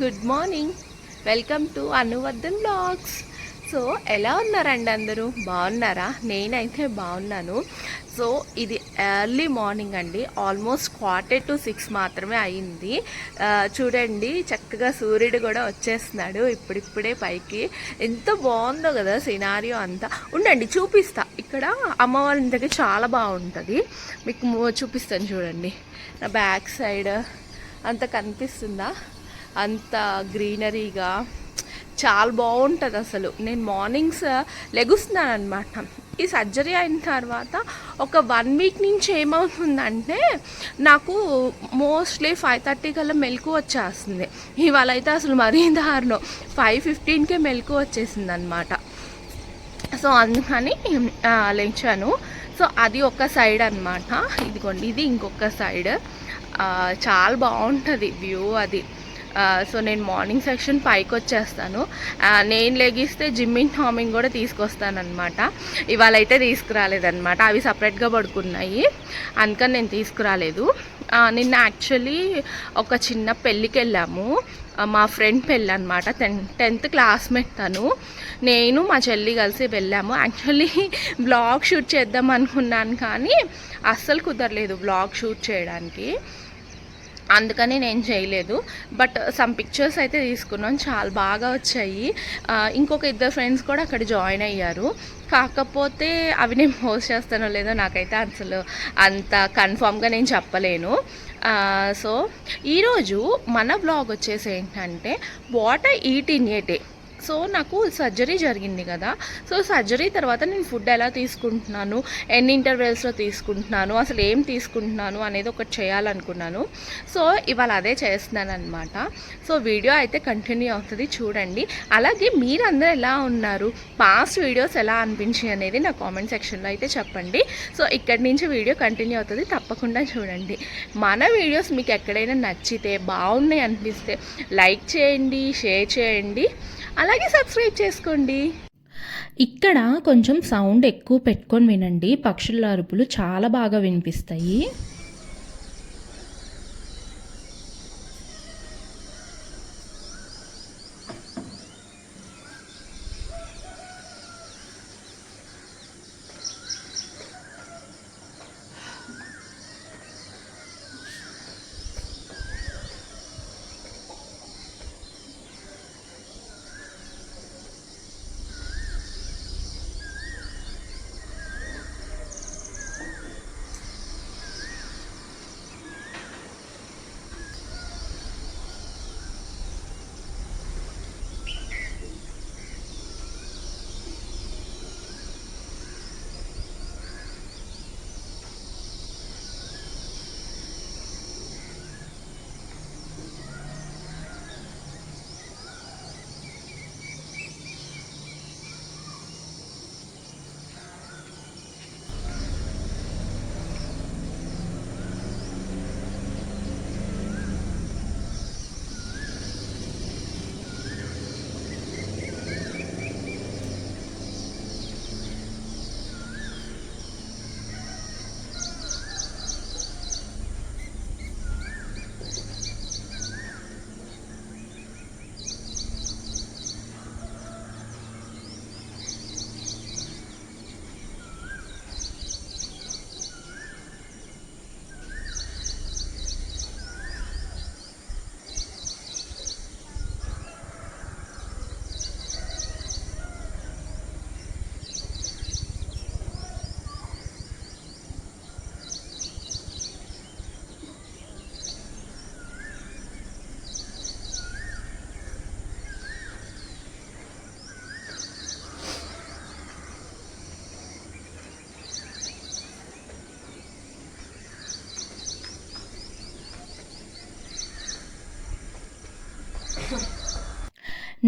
Good morning welcome to Anuvardhan vlogs so ఎలా ఉన్నారండి అందరూ? బాగున్నారా? నేనైతే బాగున్నాను. సో ఇది ఎర్లీ మార్నింగ్ అండి. ఆల్మోస్ట్ క్వార్టర్ టు సిక్స్ మాత్రమే అయింది. చూడండి చక్కగా సూర్యుడు కూడా వచ్చేస్తున్నాడు ఇప్పుడిప్పుడే పైకి. ఎంత బాగుందో కదా సినారియో అంతా. ఉండండి చూపిస్తా. ఇక్కడ అమ్మ వాళ్ళ చాలా బాగుంటుంది. మీకు చూపిస్తాను చూడండి. నా బ్యాక్ సైడ్ అంత కనిపిస్తుందా? అంత గ్రీనరీగా. చాలా బాగుంటుంది అసలు. నేను మార్నింగ్స్ లెగుస్తున్నాను అనమాట ఈ సర్జరీ అయిన తర్వాత ఒక వన్ వీక్ నుంచి ఏమవుతుందంటే నాకు మోస్ట్లీ ఫైవ్ థర్టీ కల్లా మెలకు వచ్చేస్తుంది. ఇవాళ అయితే అసలు మరీ దారుణం. ఫైవ్ ఫిఫ్టీన్కే మెలకు వచ్చేసింది అనమాట సో అందుకని లేచాను. సో అది ఒక సైడ్ అనమాట ఇదిగోండి ఇది ఇంకొక సైడ్. చాలా బాగుంటుంది వ్యూ అది. సో నేను మార్నింగ్ సెక్షన్ పైకి వచ్చేస్తాను. నేను లెగిస్తే జిమ్మింగ్ హామింగ్ కూడా తీసుకొస్తానమాట ఇవాళ అయితే తీసుకురాలేదన్నమాట. అవి సపరేట్గా పడుకున్నాయి. అందుకని నేను తీసుకురాలేదు. నిన్న యాక్చువల్లీ ఒక చిన్న పెళ్ళికి వెళ్ళాము మా ఫ్రెండ్ పెళ్ళి అనమాట టెన్ టెన్త్ క్లాస్మేట్ తను. నేను మా చెల్లి కలిసి వెళ్ళాము. యాక్చువల్లీ బ్లాగ్ షూట్ చేద్దాం అనుకున్నాను కానీ అస్సలు కుదరలేదు బ్లాగ్ షూట్ చేయడానికి. అందుకని నేను చేయలేదు. బట్ సమ్ పిక్చర్స్ అయితే తీసుకున్నాం. చాలా బాగా వచ్చాయి. ఇంకొక ఇద్దరు ఫ్రెండ్స్ కూడా అక్కడ జాయిన్ అయ్యారు. కాకపోతే అవి నేను పోస్ట్ చేస్తానో లేదో నాకైతే అసలు అంత కన్ఫామ్గా నేను చెప్పలేను. సో ఈరోజు మన బ్లాగ్ వచ్చేసి ఏంటంటే what I eat in a day. So నాకు సర్జరీ జరిగింది కదా. సో సర్జరీ తర్వాత నేను ఫుడ్ ఎలా తీసుకుంటున్నాను ఎన్ని ఇంటర్వెల్స్లో తీసుకుంటున్నాను అసలు ఏం తీసుకుంటున్నాను అనేది ఒకటి చేయాలనుకున్నాను. సో ఇవాళ అదే చేస్తున్నాను అనమాట సో వీడియో అయితే కంటిన్యూ అవుతుంది చూడండి. అలాగే మీరందరూ ఎలా ఉన్నారు? పాస్ట్ వీడియోస్ ఎలా అనిపించాయి అనేది నా కామెంట్ సెక్షన్లో అయితే చెప్పండి. సో ఇక్కడి నుంచి వీడియో కంటిన్యూ అవుతుంది. తప్పకుండా చూడండి. మన వీడియోస్ మీకు ఎక్కడైనా నచ్చితే బాగున్నాయి అనిపిస్తే లైక్ చేయండి షేర్ చేయండి. అలాగే సబ్స్క్రైబ్ చేసుకోండి. ఇక్కడ కొంచెం సౌండ్ ఎక్కువ పెట్టుకొని వినండి. పక్షుల అరుపులు చాలా బాగా వినిపిస్తాయి.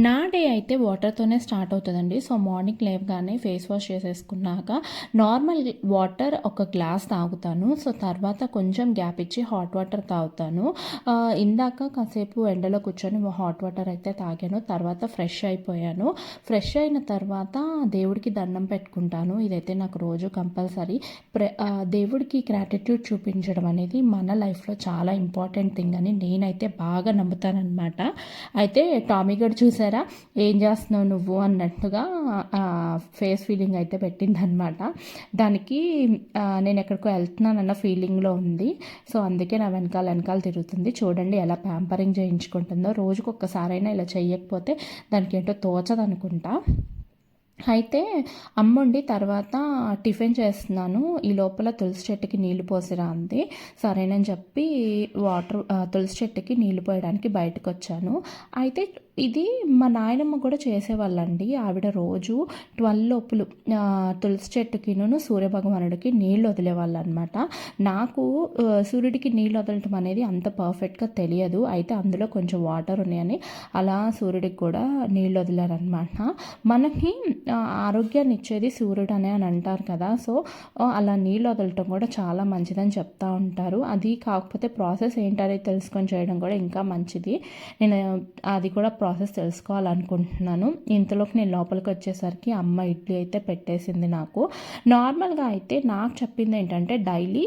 నా డే అయితే వాటర్తోనే స్టార్ట్ అవుతుందండి. సో మార్నింగ్ లేవగానే ఫేస్ వాష్ చేసేసుకున్నాక నార్మల్ వాటర్ ఒక గ్లాస్ తాగుతాను. సో తర్వాత కొంచెం గ్యాప్ ఇచ్చి హాట్ వాటర్ తాగుతాను. ఇందాక కాసేపు ఎండలో కూర్చొని హాట్ వాటర్ అయితే తాగాను. తర్వాత ఫ్రెష్ అయిపోయాను. ఫ్రెష్ అయిన తర్వాత దేవుడికి దండం పెట్టుకుంటాను. ఇదైతే నాకు రోజు కంపల్సరీ. ప్ర దేవుడికి గ్రాటిట్యూడ్ చూపించడం అనేది మన లైఫ్లో చాలా ఇంపార్టెంట్ థింగ్ అని నేనైతే బాగా నమ్ముతానమాట అయితే టామీ గడ్ చూసారా? ఏం చేస్తున్నావు నువ్వు? అన్నట్టుగా ఫేస్ ఫీలింగ్ అయితే పెట్టిందనమాట దానికి నేను ఎక్కడికో వెళ్తున్నానన్న ఫీలింగ్లో ఉంది. సో అందుకే నా వెనకాల వెనకాల తిరుగుతుంది. చూడండి ఎలా ప్యాంపరింగ్ చేయించుకుంటుందో. రోజుకు ఒక్కసారైనా ఇలా చేయకపోతే దానికి ఏంటో తోచదనుకుంటా. అయితే అమ్ముండి తర్వాత టిఫిన్ చేస్తున్నాను. ఈ లోపల తులసి చెట్టుకి నీళ్ళు పోసిరా అంది. సరేనని చెప్పి వాటర్ తులసి చెట్టుకి నీళ్ళు పోయడానికి బయటకు వచ్చాను అయితే ఇది మా నాయనమ్మ కూడా చేసేవాళ్ళండి. ఆవిడ రోజు ట్వెల్వ్ లోపులు తులసి చెట్టుకిను సూర్యభగవానుడికి నీళ్ళు వదిలేవాళ్ళు అనమాట నాకు సూర్యుడికి నీళ్ళు వదలటం అనేది అంత పర్ఫెక్ట్గా తెలియదు. అయితే అందులో కొంచెం వాటర్ ఉన్నాయని అలా సూర్యుడికి కూడా నీళ్ళు వదిలారనమాట మనకి ఆరోగ్యాన్ని ఇచ్చేది సూర్యుడు అనే అని అంటారు కదా. సో అలా నీళ్ళు వదలటం కూడా చాలా మంచిదని చెప్తా ఉంటారు. అది కాకపోతే ప్రాసెస్ ఏంటనేది తెలుసుకొని చేయడం కూడా ఇంకా మంచిది. నేను అది కూడా ప్రా ప్రాసెస్ తెలుసుకోవాలనుకుంటున్నాను. ఇంతలోకి నేను లోపలికి వచ్చేసరికి అమ్మ ఇడ్లీ అయితే పెట్టేసింది నాకు. నార్మల్గా అయితే నాకు చెప్పింది ఏంటంటే డైలీ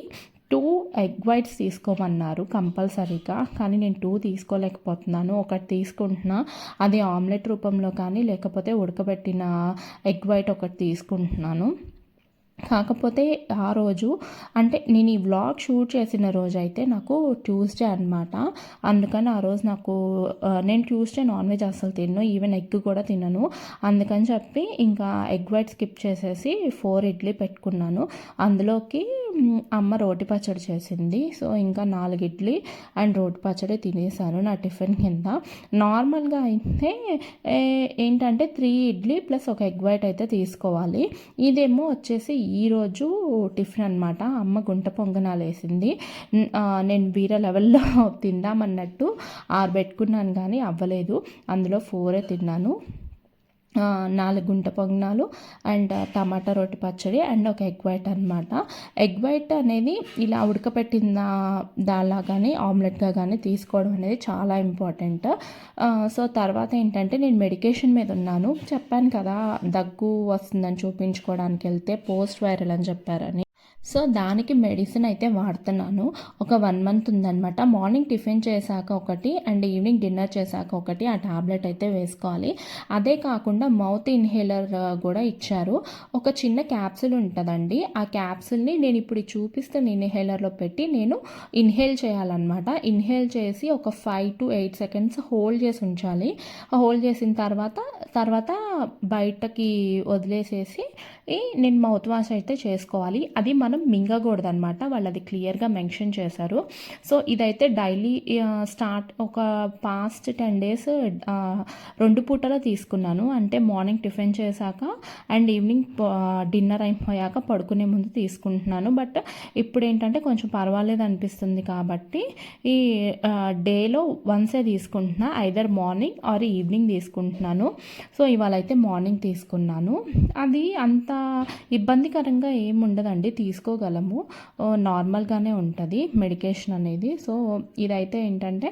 టూ ఎగ్ వైట్స్ తీసుకోమన్నారు కంపల్సరీగా. కానీ నేను టూ తీసుకోలేకపోతున్నాను. ఒకటి తీసుకుంటున్నా అది ఆమ్లెట్ రూపంలో కానీ లేకపోతే ఉడకబెట్టిన ఎగ్ వైట్ ఒకటి తీసుకుంటున్నాను. కాకపోతే ఆ రోజు అంటే నేను ఈ వ్లాగ్ షూట్ చేసిన రోజు అయితే నాకు ట్యూస్డే అనమాట అందుకని ఆ రోజు నాకు నేను ట్యూస్డే నాన్ వెజ్ అసలు తిన్ను ఈవెన్ ఎగ్ కూడా తినను. అందుకని చెప్పి ఇంకా ఎగ్ వైట్ స్కిప్ చేసేసి ఫోర్ ఇడ్లీ పెట్టుకున్నాను. అందులోకి అమ్మ రోటి పచ్చడి చేసింది. సో ఇంకా నాలుగు ఇడ్లీ అండ్ రోటి పచ్చడి తినేసాను నా టిఫిన్ కింద. నార్మల్గా అయితే ఏంటంటే త్రీ ఇడ్లీ ప్లస్ ఒక ఎగ్ వైట్ అయితే తీసుకోవాలి. ఇదేమో వచ్చేసి ఈరోజు టిఫిన్ అనమాట అమ్మ గుంట పొంగనాలు వేసింది. నేను వీర లెవెల్లో తిందామన్నట్టు ఆరు పెట్టుకున్నాను కానీ అవ్వలేదు. అందులో ఫోరే తిన్నాను. నాలుగు గుంట పొంగనాలు అండ్ టమాటా రొట్టి పచ్చడి అండ్ ఒక ఎగ్ వైట్ అనమాట ఎగ్ వైట్ అనేది ఇలా ఉడకపెట్టిన దాలా కానీ ఆమ్లెట్గా కానీ తీసుకోవడం అనేది చాలా ఇంపార్టెంట్. సో తర్వాత ఏంటంటే నేను మెడికేషన్ మీద ఉన్నాను. చెప్పాను కదా దగ్గు వస్తుందని చూపించుకోవడానికి వెళ్తే పోస్ట్ వైరల్ అని చెప్పారని. సో దానికి మెడిసిన్ అయితే వాడుతున్నాను. ఒక వన్ మంత్ ఉందన్నమాట. మార్నింగ్ టిఫిన్ చేశాక ఒకటి అండ్ ఈవినింగ్ డిన్నర్ చేశాక ఒకటి ఆ టాబ్లెట్ అయితే వేసుకోవాలి. అదే కాకుండా మౌత్ ఇన్హేలర్ కూడా ఇచ్చారు. ఒక చిన్న క్యాప్సూల్ ఉంటుందండి. ఆ క్యాప్సూల్ని నేను ఇప్పుడు చూపిస్తున్న ఇన్హేలర్లో పెట్టి నేను ఇన్హేల్ చేయాలన్నమాట. ఇన్హేల్ చేసి ఒక five to eight seconds hold చేసి ఉంచాలి. హోల్డ్ చేసిన తర్వాత తర్వాత బయటకి వదిలేసేసి ఈ నేను మౌత్ వాష్ అయితే చేసుకోవాలి. అది మన మింగకూడదు అనమాట వాళ్ళు అది క్లియర్గా మెన్షన్ చేశారు. సో ఇదైతే డైలీ స్టార్ట్ ఒక పాస్ట్ టెన్ డేస్ రెండు పూటలో తీసుకున్నాను. అంటే మార్నింగ్ టిఫిన్ చేశాక అండ్ ఈవినింగ్ డిన్నర్ అయిపోయాక పడుకునే ముందు తీసుకుంటున్నాను. బట్ ఇప్పుడు ఏంటంటే కొంచెం పర్వాలేదు అనిపిస్తుంది కాబట్టి ఈ డేలో వన్సే తీసుకుంటున్నా. ఐదర్ మార్నింగ్ ఆర్ ఈవినింగ్ తీసుకుంటున్నాను. సో ఇవాళ అయితే మార్నింగ్ తీసుకున్నాను. అది అంత ఇబ్బందికరంగా ఏమి ఉండదండి తీసుకోగలము. నార్మల్గానే ఉంటుంది మెడికేషన్ అనేది. సో ఇదైతే ఏంటంటే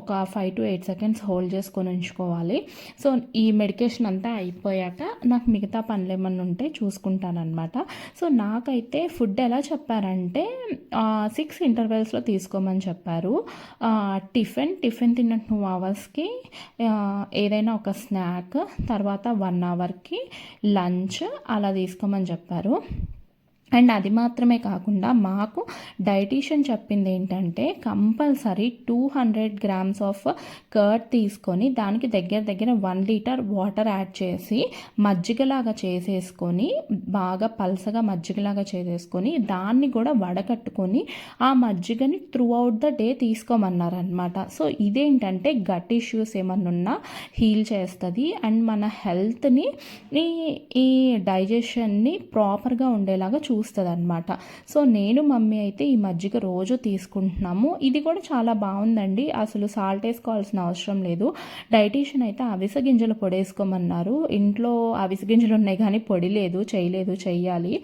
ఒక five to eight seconds hold చేసుకొని ఉంచుకోవాలి. సో ఈ మెడికేషన్ అంతా అయిపోయాక నాకు మిగతా పనులు ఏమన్నా ఉంటే చూసుకుంటానమాట సో నాకైతే ఫుడ్ ఎలా చెప్పారంటే సిక్స్ ఇంటర్వెల్స్లో తీసుకోమని చెప్పారు. టిఫిన్ టిఫిన్ తిన్న టూ అవర్స్కి ఏదైనా ఒక స్నాక్ తర్వాత వన్ అవర్కి లంచ్ అలా తీసుకోమని చెప్పారు. అండ్ అది మాత్రమే కాకుండా మాకు డైటీషియన్ చెప్పింది ఏంటంటే compulsory two hundred grams of curd తీసుకొని దానికి దగ్గర దగ్గర వన్ లీటర్ వాటర్ యాడ్ చేసి మజ్జిగలాగా చేసేసుకొని బాగా పలసగా మజ్జిగలాగా చేసేసుకొని దాన్ని కూడా వడకట్టుకొని ఆ మజ్జిగని త్రూ అవుట్ ద డే తీసుకోమన్నారనమాట సో ఇదేంటంటే గట్ ఇష్యూస్ ఏమన్నా ఉన్నా హీల్ చేస్తుంది అండ్ మన హెల్త్ని ఈ డైజెషన్ని ప్రాపర్గా ఉండేలాగా చూ చూస్తుంది అనమాట సో నేను మమ్మీ అయితే ఈ మజ్జిగ రోజు తీసుకుంటున్నాము. ఇది కూడా చాలా బాగుందండి. అసలు సాల్ట్ వేసుకోవాల్సిన అవసరం లేదు. డైటీషియన్ అయితే అవిసె గింజలు పొడి వేసుకోమన్నారు ఇంట్లో అవిసె గింజలు ఉన్నాయి కానీ పొడి లేదు చేయలేదు చెయ్యాలి.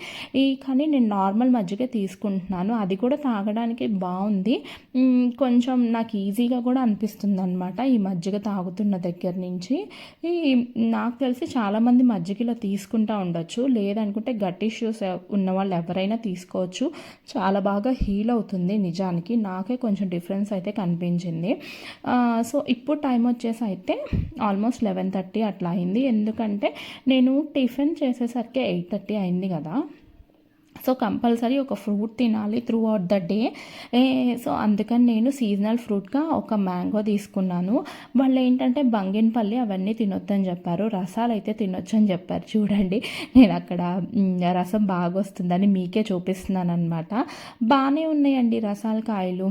ఈ కానీ నేను నార్మల్ మజ్జిగ తీసుకుంటున్నాను. అది కూడా తాగడానికి బాగుంది. కొంచెం నాకు ఈజీగా కూడా అనిపిస్తుంది అనమాట ఈ మజ్జిగ తాగుతున్న దగ్గర నుంచి. ఈ నాకు తెలిసి చాలామంది మజ్జిగలో తీసుకుంటా ఉండొచ్చు. లేదనుకుంటే గట్ ఇష్యూస్ ఉన్న వాళ్ళు ఎవరైనా తీసుకోవచ్చు. చాలా బాగా హీల్ అవుతుంది నిజానికి. నాకే కొంచెం డిఫరెన్స్ అయితే కనిపించింది. సో ఇప్పుడు టైం వచ్చేసి అయితే ఆల్మోస్ట్ లెవెన్ థర్టీ అట్లా అయింది. ఎందుకంటే నేను టిఫిన్ చేసేసరికి ఎయిట్ థర్టీ అయింది కదా. సో కంపల్సరీ ఒక ఫ్రూట్ తినాలి throughout the day so అందుకని నేను సీజనల్ ఫ్రూట్గా ఒక మ్యాంగో తీసుకున్నాను. వాళ్ళు ఏంటంటే బంగినపల్లి అవన్నీ తినొద్దని చెప్పారు. రసాలు అయితే తినొచ్చు అని చెప్పారు. చూడండి నేను అక్కడ రసం బాగా వస్తుందని మీకే చూపిస్తున్నాను అనమాట బాగానే ఉన్నాయండి రసాల కాయలు.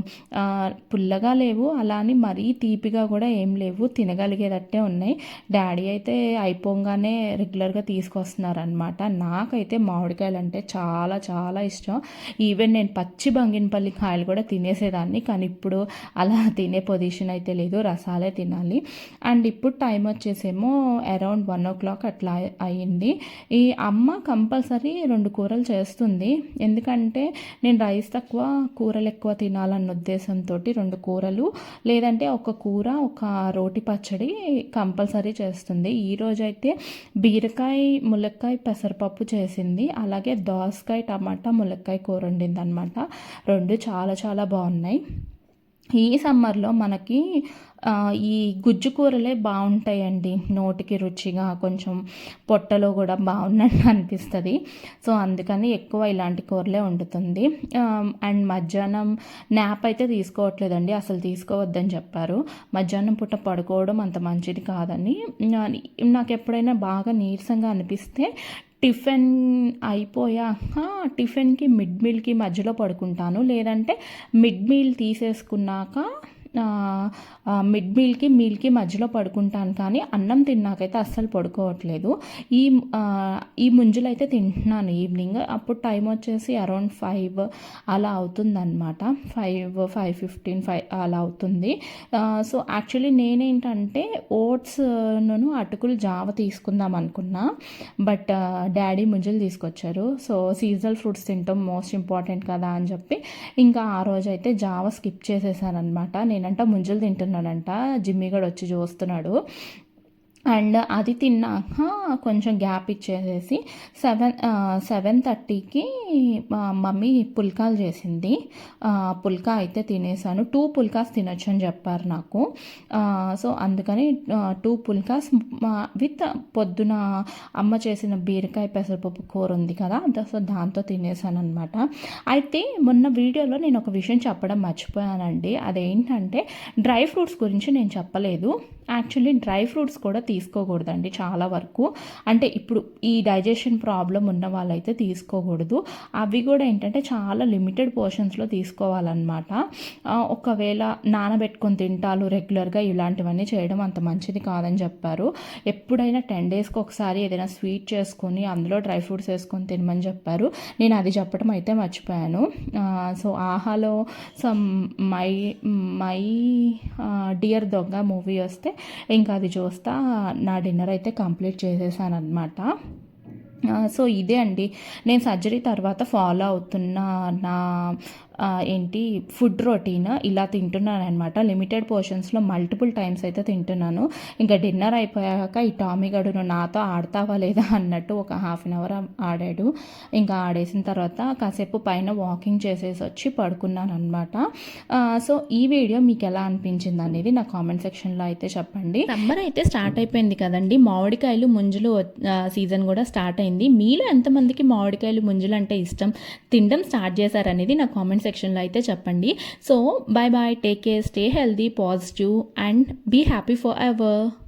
పుల్లగా లేవు అలా అని మరీ తీపిగా కూడా ఏం లేవు. తినగలిగేటట్టే ఉన్నాయి. డాడీ అయితే అయిపోగానే రెగ్యులర్గా తీసుకొస్తున్నారు అనమాట నాకైతే మామిడికాయలు అంటే చాలా చాలా ఇష్టం. ఈవెన్ నేను పచ్చి బంగినపల్లి కాయలు కూడా తినేసేదాన్ని కానీ ఇప్పుడు అలా తినే పొజిషన్ అయితే లేదు రసాలే తినాలి. అండ్ ఇప్పుడు టైం వచ్చేసేమో అరౌండ్ వన్ ఓ క్లాక్ అట్లా అయ్యింది. ఈ అమ్మ కంపల్సరీ రెండు కూరలు చేస్తుంది. ఎందుకంటే నేను రైస్ తక్కువ కూరలు ఎక్కువ తినాలన్న ఉద్దేశంతో రెండు కూరలు లేదంటే ఒక కూర ఒక రోటి పచ్చడి కంపల్సరీ చేస్తుంది. ఈరోజైతే బీరకాయ ములక్కాయ పెసరపప్పు చేసింది. అలాగే దోసకాయ టమాటా ములక్కాయ కూర వండిందనమాట రెండు చాలా చాలా బాగున్నాయి. ఈ సమ్మర్లో మనకి ఈ గుజ్జు కూరలే బాగుంటాయండి. నోటికి రుచిగా కొంచెం పొట్టలో కూడా బాగున్నట్టు అనిపిస్తుంది. సో అందుకని ఎక్కువ ఇలాంటి కూరలే వండుతుంది. అండ్ మధ్యాహ్నం నాప్ అయితే తీసుకోవట్లేదండి. అసలు తీసుకోవద్దని చెప్పారు. మధ్యాహ్నం పూట పడుకోవడం అంత మంచిది కాదని. నాకు ఎప్పుడైనా బాగా నీరసంగా అనిపిస్తే టిఫిన్ అయిపోయాక టిఫిన్కి మిడ్ మీల్కి మధ్యలో పడుకుంటాను. లేదంటే మిడ్ మీల్ తీసేసుకున్నాక మిడ్ మీల్కి మీల్కి మధ్యలో పడుకుంటాను. కానీ అన్నం తిన్నాకైతే అస్సలు పడుకోవట్లేదు. ఈ ఈ ముంజులు అయితే తింటున్నాను ఈవినింగ్. అప్పుడు టైం వచ్చేసి అరౌండ్ ఫైవ్ అలా అవుతుందన్నమాట. ఫైవ్ ఫైవ్ ఫిఫ్టీన్ ఫైవ్ అలా అవుతుంది. సో యాక్చువల్లీ నేనేంటంటే ఓట్స్ను అటుకులు జావ తీసుకుందాం అనుకున్నా. బట్ డాడీ ముంజలు తీసుకొచ్చారు. సో సీజనల్ ఫ్రూట్స్ తింటాం మోస్ట్ ఇంపార్టెంట్ కదా అని చెప్పి. ఇంకా ఆ రోజు అయితే జావ స్కిప్ చేసేసానమాట నేను నేనంట ముంజలు తింటున్నానంట. జిమ్మి గడు వచ్చి చూస్తున్నాడు. అండ్ అది తిన్నాక కొంచెం గ్యాప్ ఇచ్చేసేసి సెవెన్ సెవెన్ థర్టీకి మమ్మీ పుల్కాలు చేసింది. పుల్కా అయితే తినేసాను. టూ పుల్కాస్ తినొచ్చు అని చెప్పారు నాకు. సో అందుకని టూ పుల్కాస్ విత్ పొద్దున అమ్మ చేసిన బీరకాయ పెసరపప్పు కూర ఉంది కదా సో దాంతో తినేసాను అనమాట అయితే మొన్న వీడియోలో నేను ఒక విషయం చెప్పడం మర్చిపోయానండి. అదేంటంటే డ్రై ఫ్రూట్స్ గురించి నేను చెప్పలేదు. యాక్చువల్లీ డ్రై ఫ్రూట్స్ కూడా తీసుకోకూడదండి చాలా వరకు. అంటే ఇప్పుడు ఈ డైజెషన్ ప్రాబ్లం ఉన్న వాళ్ళైతే తీసుకోకూడదు. అవి కూడా ఏంటంటే చాలా లిమిటెడ్ పోర్షన్స్లో తీసుకోవాలన్నమాట. ఒకవేళ నానబెట్టుకొని తింటాలు రెగ్యులర్గా ఇలాంటివన్నీ చేయడం అంత మంచిది కాదని చెప్పారు. ఎప్పుడైనా టెన్ డేస్కి ఒకసారి ఏదైనా స్వీట్ చేసుకొని అందులో డ్రై ఫ్రూట్స్ వేసుకొని తినమని చెప్పారు. నేను అది చెప్పడం అయితే మర్చిపోయాను. సో ఆహాలో some my my dear Donga movie వస్తే ఇంకా అది చూస్తా నా డిన్నర్ అయితే కంప్లీట్ చేసేసాను అనమాట సో ఇదే అండి. నేను సర్జరీ తర్వాత ఫాలో అవుతున్న నా ఏంటి ఫుడ్ రొటీన్ ఇలా తింటున్నాను అనమాట లిమిటెడ్ పోర్షన్స్లో మల్టిపుల్ టైమ్స్ అయితే తింటున్నాను. ఇంకా డిన్నర్ అయిపోయాక ఈ టామీ గడును నాతో ఆడతావా లేదా అన్నట్టు ఒక హాఫ్ అన్ అవర్ ఆడాడు. ఇంకా ఆడేసిన తర్వాత కాసేపు పైన వాకింగ్ చేసేసి వచ్చి పడుకున్నాను అనమాట సో ఈ వీడియో మీకు ఎలా అనిపించింది అనేది నా కామెంట్ సెక్షన్లో అయితే చెప్పండి. సమ్మర్ అయితే స్టార్ట్ అయిపోయింది కదండి. మామిడికాయలు ముంజులు సీజన్ కూడా స్టార్ట్ అయింది. మీలో ఎంతమందికి మామిడికాయలు ముంజలు అంటే ఇష్టం? తినడం స్టార్ట్ చేశారనేది నా కామెంట్ సెక్షన్లో అయితే చెప్పండి. So bye bye take care stay healthy positive and be happy forever